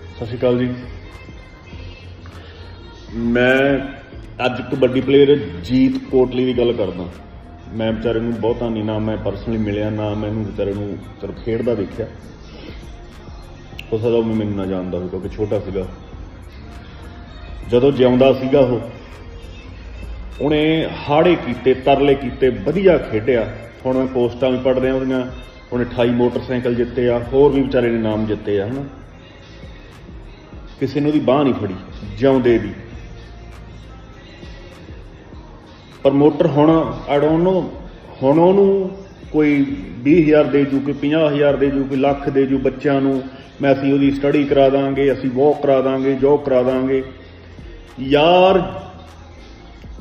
ਸਤਿ ਸ਼੍ਰੀ ਅਕਾਲ ਜੀ। ਮੈਂ ਅੱਜ ਕਬੱਡੀ ਪਲੇਅਰ ਜੀਤ ਕੋਟਲੀ ਦੀ ਗੱਲ ਕਰਦਾ। ਮੈਂ ਵਿਚਾਰੇ ਨੂੰ ਬਹੁਤਾ ਨਹੀਂ, ਨਾ ਮੈਂ ਪਰਸਨਲੀ ਮਿਲਿਆ, ਨਾ ਮੈਨੂੰ ਵਿਚਾਰੇ ਨੂੰ ਚਲ ਖੇਡਦਾ ਦੇਖਿਆ। ਹੋ ਸਕਦਾ ਉਹ ਮੈਨੂੰ ਨਾ ਜਾਣਦਾ ਹੋਵੇ, ਕਿਉਂਕਿ ਛੋਟਾ ਸੀਗਾ। ਜਦੋਂ ਜਿਉਂਦਾ ਸੀਗਾ ਉਹ, ਉਹਨੇ ਹਾੜੇ ਕੀਤੇ, ਤਰਲੇ ਕੀਤੇ, ਵਧੀਆ ਖੇਡਿਆ। ਹੁਣ ਮੈਂ ਪੋਸਟਾਂ ਵੀ ਪੜ੍ਹਦੇ ਆ ਉਹਦੀਆਂ ਉਹਨੇ 28 ਮੋਟਰਸਾਈਕਲ ਜਿੱਤੇ ਆ, ਹੋਰ ਵੀ ਵਿਚਾਰੇ ਨੇ ਨਾਮ ਜਿੱਤੇ ਆ, ਹਨਾ। ਕਿਸੇ ਨੇ ਉਹਦੀ ਬਾਹ ਨਹੀਂ ਫੜੀ, ਜਿਉਂਦੇ ਦੀ ਪ੍ਰਮੋਟਰ ਹੁਣ ਆਈ ਡੋਨਟ ਨੋ ਹੁਣ ਉਹਨੂੰ ਕੋਈ 20000 ਦੇ ਜੂ, ਕੋਈ 50000 ਦੇ ਜੂ, ਕੋਈ ਲੱਖ ਦੇ ਜੂ ਬੱਚਿਆਂ ਨੂੰ, ਮੈਂ ਅਸੀਂ ਉਹਦੀ ਸਟੱਡੀ ਕਰਾ ਦਾਂਗੇ, ਅਸੀਂ ਵੋਕ ਕਰਾ ਦਾਂਗੇ ਜੋਬ ਕਰਾ ਦਾਂਗੇ। ਯਾਰ,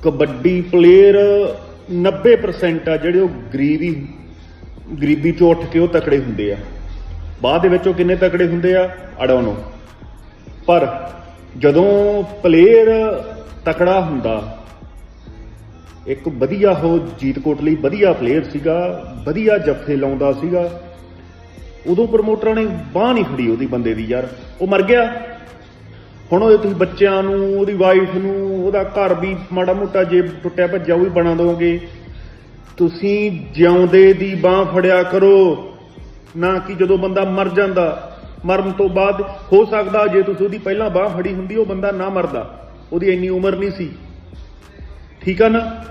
ਕਬੱਡੀ ਪਲੇਅਰ 90% ਆ ਜਿਹੜੇ ਉਹ ਗਰੀਬੀ ਗਰੀਬੀ ਚੋਂ ਉੱਠ ਕੇ ਉਹ ਤਕੜੇ ਹੁੰਦੇ ਆ। ਬਾਅਦ ਦੇ ਵਿੱਚ ਉਹ ਕਿੰਨੇ ਤਕੜੇ ਹੁੰਦੇ ਆ? ਆਈ ਡੋਨਟ ਨੋ ਪਰ ਜਦੋਂ ਪਲੇਅਰ ਤਕੜਾ ਹੁੰਦਾ, ਇੱਕ ਵਧੀਆ ਉਹ ਜੀਤਕੋਟ ਲਈ ਵਧੀਆ ਪਲੇਅਰ ਸੀਗਾ, ਵਧੀਆ ਜੱਫੇ ਲਾਉਂਦਾ ਸੀਗਾ, ਉਦੋਂ ਪ੍ਰਮੋਟਰਾਂ ਨੇ ਬਾਹ ਨਹੀਂ ਫੜੀ ਉਹਦੀ ਬੰਦੇ ਦੀ ਯਾਰ, ਉਹ ਮਰ ਗਿਆ। ਹੁਣ ਉਹ ਤੁਸੀਂ ਬੱਚਿਆਂ ਨੂੰ, ਉਹਦੀ ਵਾਈਫ ਨੂੰ, ਉਹਦਾ ਘਰ ਵੀ ਮਾੜਾ ਮੋਟਾ ਜੇ ਟੁੱਟਿਆ ਭੱਜਿਆ ਉਹ ਵੀ ਬਣਾ ਦੋਗੇ। ਤੁਸੀਂ ਜਿਉਂਦੇ ਦੀ ਬਾਹ ਫੜਿਆ ਕਰੋ, ਨਾ ਕਿ ਜਦੋਂ ਬੰਦਾ ਮਰ ਜਾਂਦਾ। ਮਰਨ ਤੋਂ ਬਾਅਦ ਹੋ ਸਕਦਾ ਜੇ ਤੁਸੀਂ ਉਹਦੀ ਪਹਿਲਾਂ ਬਾਹ ਫੜੀ ਹੁੰਦੀ, ਉਹ ਬੰਦਾ ਨਾ ਮਰਦਾ। ਉਹਦੀ ਇੰਨੀ ਉਮਰ ਨਹੀਂ ਸੀ। ਠੀਕ ਆ ਨਾ?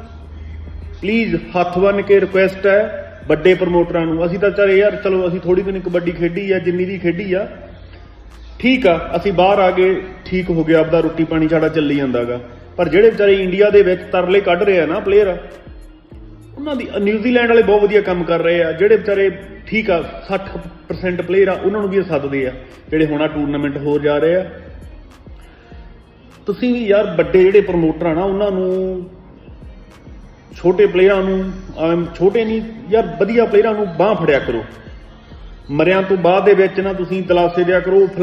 ਪਲੀਜ਼ ਹੱਥ ਬੰਨ ਕੇ ਰਿਕੁਐਸਟ ਹੈ ਵੱਡੇ ਪ੍ਰਮੋਟਰਾਂ ਨੂੰ। ਅਸੀਂ ਤਾਂ ਚਾਰੇ ਯਾਰ, ਚਲੋ ਅਸੀਂ ਥੋੜੀ ਦਿਨ ਕਬੱਡੀ ਖੇਡੀ ਆ, ਜਿੰਨੀ ਦੀ ਖੇਡੀ ਆ। ਠੀਕ ਆ, ਅਸੀਂ ਬਾਹਰ ਆ ਗਏ ਠੀਕ ਹੋ ਗਿਆ, ਆਪਦਾ ਰੋਟੀ ਪਾਣੀ ਸਾਡਾ ਚੱਲੀ ਜਾਂਦਾਗਾ। ਪਰ ਜਿਹੜੇ ਵਿਚਾਰੇ ਇੰਡੀਆ ਦੇ ਵਿੱਚ ਤਰਲੇ ਕੱਢ ਰਹੇ ਆ ਨਾ ਪਲੇਅਰ ਉਹਨਾਂ ਦੀ ਨਿਊਜ਼ੀਲੈਂਡ ਵਾਲੇ ਬਹੁਤ ਵਧੀਆ ਕੰਮ ਕਰ ਰਹੇ ਆ, ਜਿਹੜੇ ਵਿਚਾਰੇ ਠੀਕ ਆ 60% ਪਲੇਅਰ ਆ, ਉਹਨਾਂ ਨੂੰ ਵੀ ਸੱਦਦੇ ਆ, ਜਿਹੜੇ ਹੁਣ ਆ ਟੂਰਨਾਮੈਂਟ ਹੋ ਜਾ ਰਹੇ ਆ। ਤੁਸੀਂ ਵੀ ਯਾਰ ਵੱਡੇ ਜਿਹੜੇ ਪ੍ਰਮੋਟਰ ਆ ਨਾ, ਉਹਨਾਂ ਨੂੰ ਛੋਟੇ ਪਲੇਅਰਾਂ ਨੂੰ ਛੋਟੇ ਨਹੀਂ, ਯਾਰ ਵਧੀਆ ਪਲੇਅਰਾਂ ਨੂੰ ਬਾਹ ਫੜਿਆ ਕਰੋ। ਮਰਿਆਂ ਤੋਂ ਬਾਅਦ ਦੇ ਵਿੱਚ ਨਾ ਤੁਸੀਂ ਤਲਾਸ਼ੇ ਦਿਆ ਕਰੋ